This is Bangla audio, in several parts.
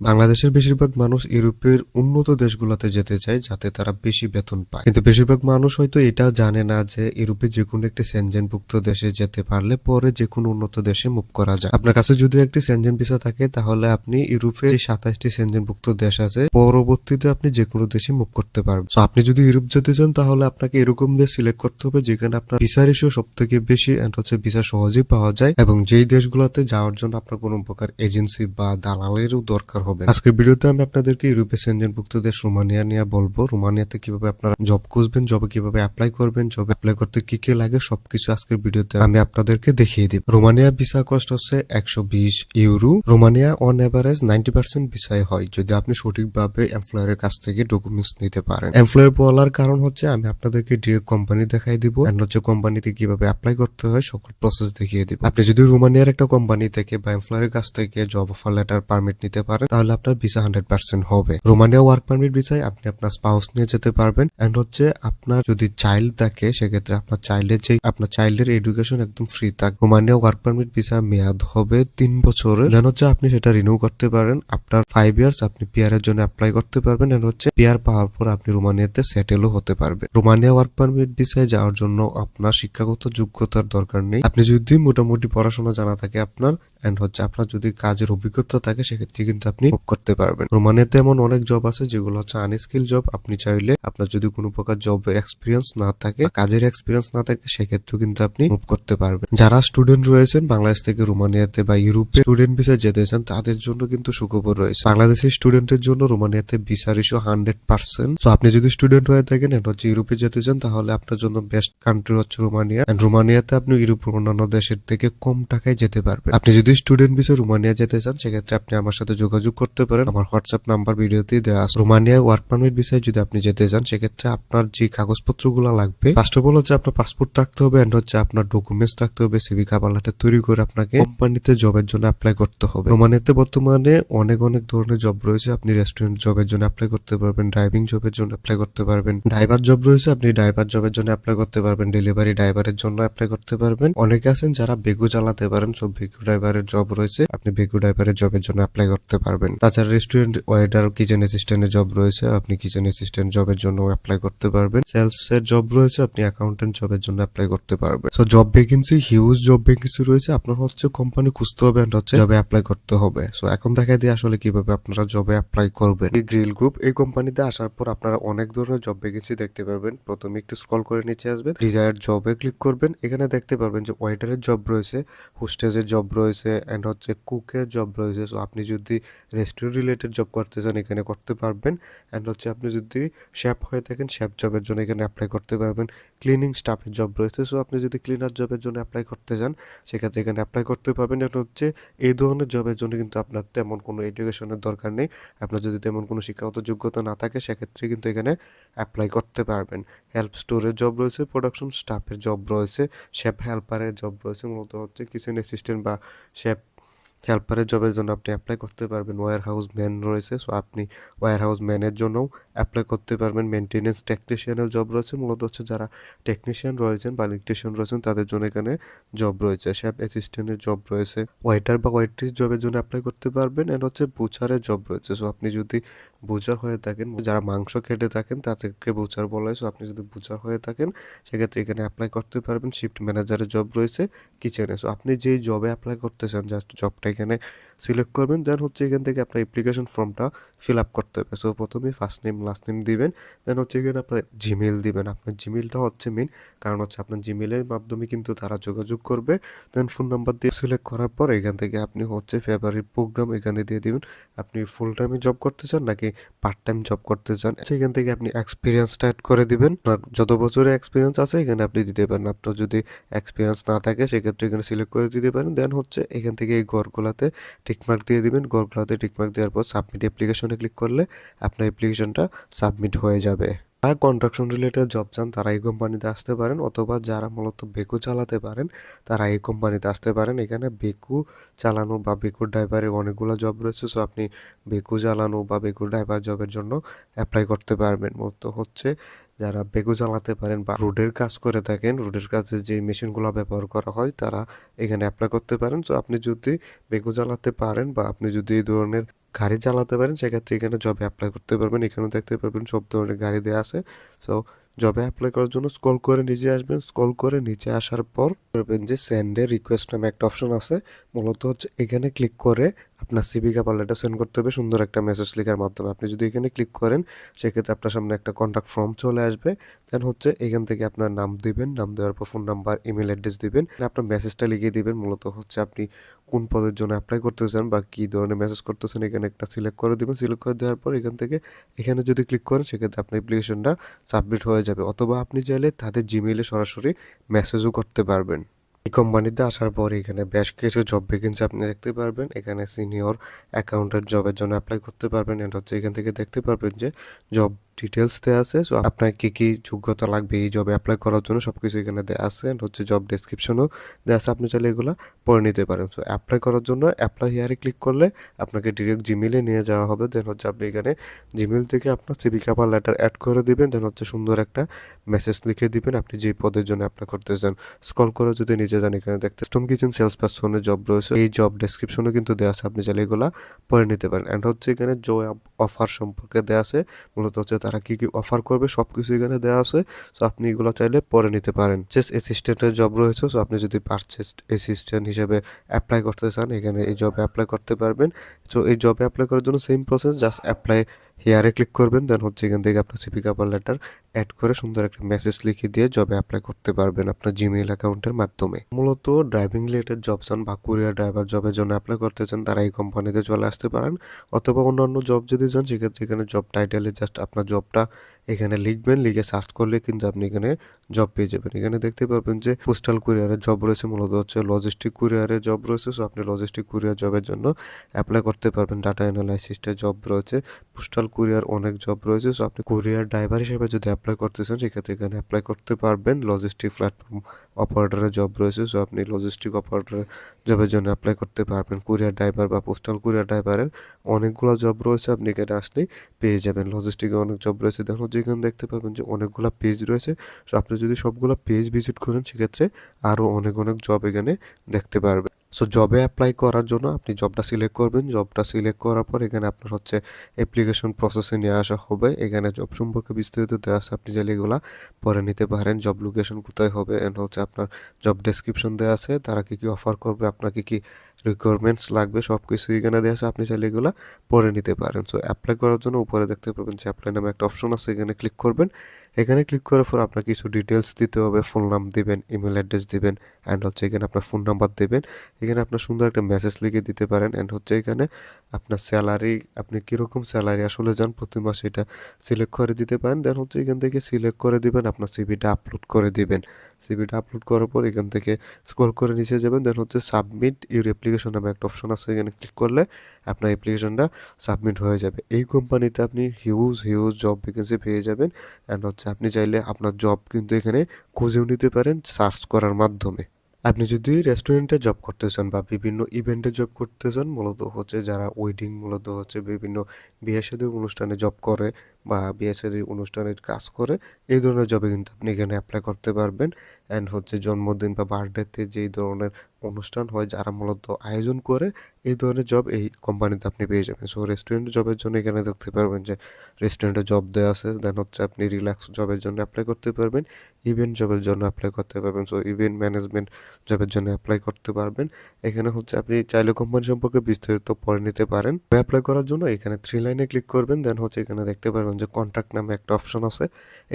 বাংলাদেশের বেশিরভাগ মানুষ ইউরোপের উন্নত দেশগুলোতে যেতে চায় যাতে তারা বেশি বেতন পায়। কিন্তু বেশিরভাগ মানুষ হয়তো এটা জানে না যে ইউরোপে যে কোনো একটি সেনজেনভুক্ত দেশে যেতে পারলে পরে যে কোনো উন্নত দেশে মুভ করা যায়। আপনার কাছে যদি একটি সেনজেন ভিসা থাকে, তাহলে আপনি ইউরোপে যে সাতাশটি সেনজেনভুক্ত দেশ আছে, পরবর্তীতে আপনি যে কোনো দেশে মুভ করতে পারবেন। তো আপনি যদি ইউরোপ যেতে চান, তাহলে আপনাকে এরকম দেশ সিলেক্ট করতে হবে যেখানে আপনার ভিসা রেশিও সব থেকে বেশি এন্ড হচ্ছে ভিসা সহজেই পাওয়া যায় এবং যেই দেশগুলোতে যাওয়ার জন্য আপনার কোনো প্রকার এজেন্সি বা দালালেরও দরকার হবে। আজকের ভিডিওতে আমি আপনাদেরকে ইউরোপে সেনজেনভুক্ত দেশ রোমানিয়া নিয়ে বলব। রোমানিয়াতে কীভাবে আপনারা জব খুঁজবেন জবে কীভাবে অ্যাপ্লাই করবেন জবে অ্যাপ্লাই করতে কি কি লাগে সবকিছু আজকের ভিডিওতে আমি আপনাদেরকে দেখিয়ে দিব। রোমানিয়া ভিসা কস্ট হচ্ছে একশো বিশ euro. Romania on average ninety percent ভিসায় হয়, যদি আপনি সঠিকভাবে এমপ্লয়ারের কাছ থেকে ডকুমেন্টস নিতে পারেন। এমপ্লয়ার বলার কারণ হচ্ছে, আমি আপনাদেরকে ডিরেক্ট কোম্পানি দেখাই দিব এন্ড হচ্ছে কোম্পানিতে কীভাবে অ্যাপ্লাই করতে হয় সকল প্রসেস দেখিয়ে দিব। আপনি যদি রোমানিয়ার একটা কোম্পানি থেকে বা এমপ্লয়ারের কাছ থেকে জব অফার লেটার পারমিট নিতে পারেন তাহলে আপনার ভিসা হান্ড্রেড পার্সেন্ট হবে। রোমানিয়া ওয়ার্ক পারমিট ভিসায় আপনি আপনার স্পাউস নিয়ে যেতে পারবেন। এন্ড হচ্ছে আপনার যদি চাইল্ড থাকে, সেক্ষেত্রে আপনার চাইল্ডের যে, আপনার চাইল্ডের এডুকেশন একদম ফ্রি থাকবে রোমানিয়া ওয়ার্ক পারমিট ভিসা মেয়াদ হবে তিন বছরের। দেন হচ্ছে আপনি সেটা রিনিউ করতে পারেন। আপনার ফাইভ ইয়ার্স আপনি পিআর এর জন্য অ্যাপ্লাই করতে পারবেন। এন্ড হচ্ছে পিয়ার পাওয়ার পর আপনি রোমানিয়াতে সেটেলও হতে পারবেন। রোমানিয়া ওয়ার্ক পারমিট ভিসায় যাওয়ার জন্য আপনার শিক্ষাগত যোগ্যতার দরকার নেই। আপনি যদি মোটামুটি পড়াশোনা জানা থাকে আপনার এন্ড হচ্ছে আপনার যদি কাজের অভিজ্ঞতা থাকে, সেক্ষেত্রে কিন্তু আপনি করতে পারবেন। রোমানিয়াতে এমন অনেক জব আছে, যেগুলো হচ্ছে আনস্কিল জব আপনি চাইলে আপনার যদি কোনো প্রকার জবের এক্সপিরিয়েন্স না থাকে কাজের এক্সপিরিয়েন্স না থাকে, সেক্ষেত্রেও কিন্তু আপনি মুভ করতে পারবেন। যারা স্টুডেন্ট রয়েছেন, বাংলাদেশ থেকে রোমানিয়াতে বা ইউরোপে স্টুডেন্ট ভিসা যেতে চান, তাদের জন্য কিন্তু সুখবর রয়েছে। বাংলাদেশের স্টুডেন্টের জন্য রোমানিয়াতে ভিসা রেশিও হান্ড্রেড পার্সেন্ট তো আপনি যদি স্টুডেন্ট হয়ে থাকেন এটা হচ্ছে ইউরোপে যেতে চান, তাহলে আপনার জন্য বেস্ট কান্ট্রি হচ্ছে রোমানিয়া। And রোমানিয়াতে আপনি ইউরোপের অন্যান্য দেশের থেকে কম টাকায় যেতে পারবেন। আপনি যদি স্টুডেন্ট ভিসা রোমানিয়া যেতে চান, সেক্ষেত্রে আপনি আমার সাথে যোগাযোগ করতে পারেন। আমার হোয়াটসঅ্যাপ নাম্বার ভিডিওতেই দেওয়া আছে। রোমানিয়া ওয়ার্ক পারমিট ভিসায় যদি আপনি যেতে চান, সেক্ষেত্রে আপনার যে কাগজপত্রগুলো লাগবে ফার্স্ট অফ অল হচ্ছে আপনার পাসপোর্ট থাকতে হবে অ্যান্ড হচ্ছে আপনার ডকুমেন্টস থাকতে হবে সিভি কাভার লেটার তৈরি করে আপনাকে কোম্পানিতে জবের জন্য অ্যাপ্লাই করতে হবে। রোমানিয়াতে বর্তমানে অনেক অনেক ধরনের জব রয়েছে। আপনি রেস্টুরেন্ট জবের জন্য অ্যাপ্লাই করতে পারবেন ড্রাইভিং জবের জন্য অ্যাপ্লাই করতে পারবেন ড্রাইভার জব রয়েছে, আপনি ড্রাইভার জবের জন্য অ্যাপ্লাই করতে পারবেন ডেলিভারি ড্রাইভারের জন্য অ্যাপ্লাই করতে পারবেন। অনেকে আছেন যারা বেগু চালাতে পারেন, সব বেগু ড্রাইভারের জব রয়েছে, আপনি বেগু ড্রাইভারের জবের জন্য অ্যাপ্লাই করতে পারবেন। তাছাড়া রেস্টুরেন্ট ওয়েটার কিচেন অ্যাসিস্ট্যান্টের জব রয়েছে, আপনি কিচেন অ্যাসিস্ট্যান্ট জবের জন্য অ্যাপ্লাই করতে পারবেন। সেলস এর জব রয়েছে, আপনি অ্যাকাউন্টেন্ট জবের জন্য অ্যাপ্লাই করতে পারবেন। So job vacancy huge job vacancy রয়েছে, আপনার হচ্ছে কোম্পানি খুঁজতে হবে and হচ্ছে জবে অ্যাপ্লাই করতে হবে। সো এখন দেখা দিয়ে আসলে কীভাবে আপনারা জবে অ্যাপ্লাই করবেন। এই গ্রিল গ্রুপ এই কোম্পানিতে আসার পর আপনারা অনেক ধরনের জব ভ্যাকেন্সি দেখতে পারবেন। প্রথমে একটু স্ক্রল করে নিচে আসবেন ডিজায়ার জবে ক্লিক করবেন। এখানে দেখতে পারবেন যে ওয়েটারের জব রয়েছে হোস্টেজের জব রয়েছে এন্ড হচ্ছে কুকের জব রয়েছে। সো আপনি যদি রেস্টুরেন্ট রিলেটেড জব করতে চান, এখানে করতে পারবেন। অ্যান্ড হচ্ছে আপনি যদি শেফ হয়ে থাকেন শেফ জবের জন্য এখানে অ্যাপ্লাই করতে পারবেন। ক্লিনিং স্টাফের জব রয়েছে। সো আপনি যদি ক্লিনার জবের জন্য অ্যাপ্লাই করতে চান, সেক্ষেত্রে এখানে অ্যাপ্লাই করতে পারবেন। এটা হচ্ছে এই ধরনের জবের জন্য কিন্তু আপনার তেমন কোনো এডুকেশনের দরকার নেই। আপনার যদি তেমন কোনো শিক্ষাগত যোগ্যতা না থাকে, সেক্ষেত্রে কিন্তু এখানে অ্যাপ্লাই করতে পারবেন। হেল্প স্টোরের জব রয়েছে। প্রোডাকশন স্টাফের জব রয়েছে। শেফ হেল্পারের জব রয়েছে। মূলত হচ্ছে কিচেন অ্যাসিস্ট্যান্ট বা শেফ হেল্পারের জবের জন্য আপনি অ্যাপ্লাই করতে পারবেন। ওয়ার হাউস ম্যান রয়েছে সো আপনি ওয়ার হাউস ম্যানের জন্যও অ্যাপ্লাই করতে পারবেন। মেনটেনেন্স টেকনিশিয়ানের জব রয়েছে, মূলত হচ্ছে যারা টেকনিশিয়ান রয়েছেন বা ইলেকট্রিশিয়ান রয়েছেন, তাদের জন্য এখানে জব রয়েছে। শেফ অ্যাসিস্ট্যান্টের জব রয়েছে। ওয়েটার বা ওয়েট্রিস জবের জন্য অ্যাপ্লাই করতে পারবেন এন্ড হচ্ছে বুচারের জব রয়েছে। সো আপনি যদি বুচার হয়ে থাকেন, যারা মাংস খেটে থাকেন তাদেরকে বুচার বলা হয় সো আপনি যদি বুচার হয়ে থাকেন, সেক্ষেত্রে এখানে অ্যাপ্লাই করতে পারবেন। শিফট ম্যানেজারের জব রয়েছে কিচেনে সো আপনি যেই জবে অ্যাপ্লাই করতে চান জাস্ট জবটা এখানে সিলেক্ট করবেন দেন হচ্ছে এখান থেকে আপনার অ্যাপ্লিকেশন ফর্মটা ফিল আপ করতে হবে। সো প্রথমে ফার্স্ট নেম লাস্ট নেম দিবেন দেন হচ্ছে এখানে আপনার জিমেল দিবেন। আপনার জিমেলটা হচ্ছে মেন কারণ হচ্ছে আপনার জিমেলের মাধ্যমে কিন্তু তারা যোগাযোগ করবে। দেন ফোন নাম্বার দিয়ে সিলেক্ট করার পর এখান থেকে আপনি হচ্ছে ফেভারিট প্রোগ্রাম এখানে দিয়ে দিবেন। আপনি ফুল টাইমে জব করতে চান নাকি পার্ট টাইম জব করতে চান? সেখান থেকে আপনি এক্সপিরিয়েন্সটা অ্যাড করে দিবেন। আপনার যত বছরের এক্সপিরিয়েন্স আছে, এখানে আপনি দিতে পারেন। আপনার যদি এক্সপিরিয়েন্স না থাকে, সেক্ষেত্রে এখানে সিলেক্ট করে দিতে পারেন। দেন হচ্ছে এখান থেকে এই ঘরগুলাতে টিকমার্ক দিয়ে দিবেন ঘরগুলাতে টিকমার্ক দেওয়ার পর সাবমিট অ্যাপ্লিকেশনে ক্লিক করলে আপনার অ্যাপ্লিকেশনটা সাবমিট হয়ে যাবে। যারা কন্ট্রাকশন রিলেটেড জব চান, তারা এই কোম্পানিতে আসতে পারেন অথবা যারা মূলত বেকু চালাতে পারেন, তারা এই কোম্পানিতে আসতে পারেন। এখানে বেকু চালানো বা বেকু ড্রাইভারের অনেকগুলো জব রয়েছে সো আপনি বেকু চালানো বা বেকু ড্রাইভার জবের জন্য অ্যাপ্লাই করতে পারবেন। মূলত হচ্ছে যারা বেগু চালাতে পারেন বা রোডের কাজ করে থাকেন, রোডের কাজে যে মেশিনগুলো ব্যবহার করা হয়, তারা এখানে অ্যাপ্লাই করতে পারেন। সো আপনি যদি বেগু চালাতে পারেন বা আপনি যদি এই ধরনের গাড়ি চালাতে পারেন, সেক্ষেত্রে এখানে জবে অ্যাপ্লাই করতে পারবেন। এখানে দেখতে পারবেন সব ধরনের গাড়ি দেওয়া আছে। সো জবে অ্যাপ্লাই করার জন্য স্ক্রল করে নিচে আসবেন। স্ক্রল করে নিচে আসার পর করবেন যে সেন্ডে রিকোয়েস্ট নামে একটা অপশন আছে। মূলত হচ্ছে এখানে ক্লিক করে আপনার সিবি কাপার লেটার সেন্ড করতে হবে, সুন্দর একটা মেসেজ লেখার মাধ্যমে। আপনি যদি এখানে ক্লিক করেন, সেক্ষেত্রে আপনার সামনে একটা কন্ট্যাক্ট ফর্ম চলে আসবে। দেন হচ্ছে এখান থেকে আপনার নাম দিবেন, নাম দেওয়ার পর ফোন নাম্বার ইমেল অ্যাড্রেস দিবেন। আপনার মেসেজটা লিখে দিবেন। মূলত হচ্ছে আপনি কোন পদের জন্য অ্যাপ্লাই করতেছেন বা কী ধরনের মেসেজ করতেছেন, এখানে একটা সিলেক্ট করে দিবেন। সিলেক্ট করে দেওয়ার পর এখান থেকে এখানে যদি ক্লিক করেন, সেক্ষেত্রে আপনার অ্যাপ্লিকেশনটা সাবমিট হয়ে যাবে। অথবা আপনি চাইলে তাদের জিমেইলে সরাসরি মেসেজও করতে পারবেন। এই কোম্পানিতে আসার পর এখানে বেশ কিছু জব ভ্যাকেন্সি আপনি দেখতে পারবেন। এখানে সিনিয়র অ্যাকাউন্টের জবের জন্য অ্যাপ্লাই করতে পারবেন। এটা হচ্ছে এখান থেকে দেখতে পারবেন যে জব ডিটেলস দেওয়া আছে। সো আপনার কী কী যোগ্যতা লাগবে এই জবে অ্যাপ্লাই করার জন্য সব কিছু এখানে দেওয়া আছে। হচ্ছে জব ডেসক্রিপশনও দেওয়া আছে। আপনি চাইলে এগুলো পড়ে নিতে পারেন। সো অ্যাপ্লাই করার জন্য অ্যাপ্লাই হিয়ারে ক্লিক করলে আপনাকে ডিরেক্ট জিমেলে নিয়ে যাওয়া হবে। দেন হচ্ছে আপনি এখানে জিমেল থেকে আপনার সিবি কাপার লেটার অ্যাড করে দিবেন। দেন হচ্ছে সুন্দর একটা মেসেজ লিখে দিবেন। আপনি যে পদের জন্য অ্যাপ্লাই করতে চান স্কল করে যদি নিচে যান এখানে দেখতে স্টোম কিচেন সেলস পার্সনের জব রয়েছে। এই জব ডেসক্রিপশনও কিন্তু দেওয়া আছে। আপনি চাইলে এগুলা পড়ে নিতে পারেন। অ্যান্ড হচ্ছে এখানে জব অফার সম্পর্কে দেওয়া আছে। মূলত হচ্ছে তারা কী কী অফার করবে সব কিছু এখানে দেওয়া আছে। সো আপনি এগুলো চাইলে পরে নিতে পারেন। চেস অ্যাসিস্ট্যান্টের জব রয়েছে সো আপনি যদি পারচেস অ্যাসিস্ট্যান্ট হিসেবে অ্যাপ্লাই করতে চান, এখানে এই জবে অ্যাপ্লাই করতে পারবেন। সো এই জবে অ্যাপ্লাই করার জন্য সেম প্রসেস জাস্ট অ্যাপ্লাই হেয়ারে ক্লিক করবেন দেন হচ্ছে এখান থেকে আপনার সিপি কাপার লেটার অ্যাড করে সুন্দর একটা মেসেজ লিখে দিয়ে জবে অ্যাপ্লাই করতে পারবেন আপনার জিমেইল অ্যাকাউন্টের মাধ্যমে। মূলত ড্রাইভিং রিলেটেড জব চান বা কুরিয়ার ড্রাইভার জবের জন্য অ্যাপ্লাই করতে চান, তারা এই কোম্পানিতে চলে আসতে পারেন। অথবা অন্যান্য জব যদি চান, সেক্ষেত্রে এখানে জব টাইটেলে জাস্ট আপনার জবটা এখানে লিখবেন, লিখে সার্চ করলে কিন্তু আপনি এখানে জব পেয়ে যাবেন। এখানে দেখতে পাবেন যে পোস্টাল কুরিয়ারের জব রয়েছে, মূলত হচ্ছে লজিস্টিক কুরিয়ারের জব রয়েছে। সো আপনি লজিস্টিক কুরিয়ার জবের জন্য অ্যাপ্লাই করতে পারবেন। ডাটা অ্যানালাইসিসের জব রয়েছে পোস্টাল কুরিয়ার অনেক জব রয়েছে। সো আপনি কুরিয়ার ড্রাইভার হিসেবে যদি অ্যাপ্লাই করতে চান, সেক্ষেত্রে এখানে অ্যাপ্লাই করতে পারবেন। লজিস্টিক প্ল্যাটফর্ম অপারেটরের জব রয়েছে সো আপনি লজিস্টিক অপারেটরের জবের জন্য অ্যাপ্লাই করতে পারবেন। কুরিয়ার ড্রাইভার বা পোস্টাল কুরিয়ার ড্রাইভারের অনেকগুলো জব রয়েছে, আপনি এখানে আসলেই পেয়ে যাবেন। লজিস্টিকে অনেক জব রয়েছে, দেখুন যেখানে দেখতে পাবেন যে অনেকগুলো পেজ রয়েছে। সো আপনি যদি সবগুলো পেজ ভিজিট করেন, সেক্ষেত্রে আরও অনেক অনেক জব এখানে দেখতে পারবেন। সো জবে অ্যাপ্লাই করার জন্য আপনি জবটা সিলেক্ট করবেন। জবটা সিলেক্ট করার পর এখানে আপনার হচ্ছে অ্যাপ্লিকেশন প্রসেসে নিয়ে আসা হবে। এখানে জব সম্পর্কে বিস্তারিত দেওয়া আছে, আপনি চাইলে এগুলা পরে নিতে পারেন। জব লোকেশন কোথায় হবে অ্যান্ড হচ্ছে আপনার জব ডেসক্রিপশন দেওয়া আছে। তারা কী কী অফার করবে, আপনার কি কি রিকোয়ারমেন্টস লাগবে সব কিছু এখানে দেওয়া আছে। আপনি চাইলে এগুলো পরে নিতে পারেন। সো অ্যাপ্লাই করার জন্য উপরে দেখতে পাবেন যে অ্যাপ্লাই নামে একটা অপশন আছে, এখানে ক্লিক করবেন। এখানে ক্লিক করার পর আপনার কিছু ডিটেলস দিতে হবে। ফোন নাম দিবেন ইমেল অ্যাড্রেস দিবেন অ্যান্ড হচ্ছে এখানে আপনার ফোন নাম্বার দেবেন। এখানে আপনার সুন্দর একটা মেসেজ লিখে দিতে পারেন। অ্যান্ড হচ্ছে এখানে আপনার স্যালারি আপনি কীরকম স্যালারি আসলে যান প্রতি মাসে এটা সিলেক্ট করে দিতে পারেন। দেন হচ্ছে এখান থেকে সিলেক্ট করে দিবেন, আপনার সিভিটা আপলোড করে দিবেন। সিভিটা আপলোড করার পর এখান থেকে স্ক্রল করে নিচে যাবেন। দেন হচ্ছে সাবমিট ইউর অ্যাপ্লিকেশন নামে একটা অপশন আছে। এখানে ক্লিক করলে আপনার অ্যাপ্লিকেশনটা সাবমিট হয়ে যাবে। এই কোম্পানিতে আপনি হিউজ হিউজ জব ভ্যাকেন্সি পেয়ে যাবেন। অ্যান্ড হচ্ছে আপনি চাইলে আপনার জব কিন্তু এখানে খুঁজেও নিতে পারেন সার্চ করার মাধ্যমে। আপনি যদি রেস্টুরেন্টে জব করতে চান বা বিভিন্ন ইভেন্টে জব করতে চান, মূলত হচ্ছে যারা ওয়েডিং মূলত হচ্ছে বিভিন্ন বিয়ে শাদীর অনুষ্ঠানে জব করে বা বিয়ে শাদীর অনুষ্ঠানে কাজ করে, এই ধরনের জবে কিন্তু আপনি এখানে অ্যাপ্লাই করতে পারবেন। অ্যান্ড হচ্ছে জন্মদিন বা বার্থডেতে যেই ধরনের অনুষ্ঠান হয়, যারা মূলত আয়োজন করে, এই ধরনের জব এই কোম্পানিতে আপনি পেয়ে যাবেন। সো রেস্টুরেন্ট জবের জন্য এখানে দেখতে পারবেন যে রেস্টুরেন্টে জব দেওয়া আছে দেন হচ্ছে আপনি রিল্যাক্স জবের জন্য অ্যাপ্লাই করতে পারবেন ইভেন্ট জবের জন্য অ্যাপ্লাই করতে পারবেন। সো ইভেন্ট ম্যানেজমেন্ট জবের জন্য অ্যাপ্লাই করতে পারবেন। এখানে হচ্ছে আপনি চাইলে কোম্পানি সম্পর্কে বিস্তারিত পড়ে নিতে পারেন। অ্যাপ্লাই করার জন্য এখানে থ্রি লাইনে ক্লিক করবেন দেন হচ্ছে এখানে দেখতে পারবেন যে কন্ট্যাক্ট নামে একটা অপশন আছে,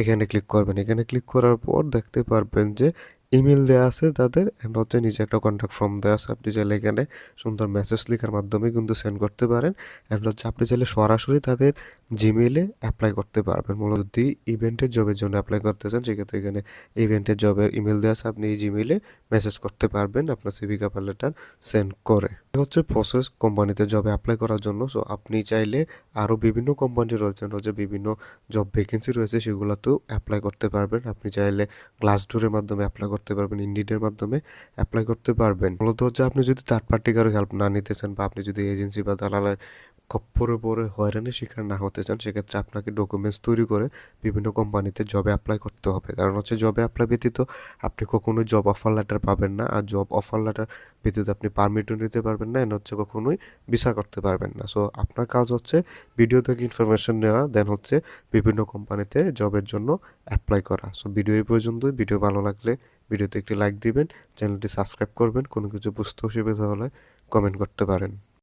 এখানে ক্লিক করবেন। এখানে ক্লিক করার পর দেখতে পারবেন যে ইমেল দেওয়া আছে তাদের অ্যান্ড হচ্ছে নিজে একটা কন্ট্যাক্ট ফর্ম দেওয়া আছে। আপনি চাইলে এখানে সুন্দর মেসেজ লেখার মাধ্যমে কিন্তু সেন্ড করতে পারেন। অ্যান্ড হচ্ছে আপনি চাইলে সরাসরি তাদের জিমেইলে অ্যাপ্লাই করতে পারবেন। মূলত যদি ইভেন্টের জবের জন্য অ্যাপ্লাই করতে চান, সেক্ষেত্রে এখানে ইভেন্টের জবের ইমেল দেওয়া আছে। আপনি এই জিমেইলে মেসেজ করতে পারবেন আপনার সিভি কাপার লেটার সেন্ড করে। হচ্ছে প্রসেস কোম্পানিতে জবে অ্যাপ্লাই করার জন্য। সো আপনি চাইলে আরও বিভিন্ন কোম্পানি রয়েছে হচ্ছে বিভিন্ন জব ভ্যাকেন্সি রয়েছে, সেগুলোতেও অ্যাপ্লাই করতে পারবেন। আপনি চাইলে গ্লাস ডোরের মাধ্যমে অ্যাপ্লাই করতে পারবেন ইন্ডিডের মাধ্যমে অ্যাপ্লাই করতে পারবেন। মূলত হচ্ছে আপনি যদি থার্ড পার্টি কারও হেল্প না নিতে চান বা আপনি যদি এজেন্সি বা দালালের খপ্পরে পরে হয়রানির শিকার না হতে চান, সেক্ষেত্রে আপনাকে ডকুমেন্টস তৈরি করে বিভিন্ন কোম্পানিতে জবে অ্যাপ্লাই করতে হবে। কারণ হচ্ছে জবে অ্যাপ্লাই ব্যতীত আপনি কখনোই জব অফার লেটার পাবেন না। আর জব অফার লেটার ব্যতীত আপনি পারমিটও নিতে পারবেন না এন হচ্ছে কখনোই ভিসা করতে পারবেন না। সো আপনার কাজ হচ্ছে ভিডিও থেকে ইনফরমেশন নেওয়া দেন হচ্ছে বিভিন্ন কোম্পানিতে জবের জন্য অ্যাপ্লাই করা। সো ভিডিও এই পর্যন্তই। ভিডিও ভালো লাগলে ভিডিওতে একটি লাইক দিবেন চ্যানেলটি সাবস্ক্রাইব করবেন, কোনো কিছু বুঝতে অসুবিধা হলে কমেন্ট করতে পারেন।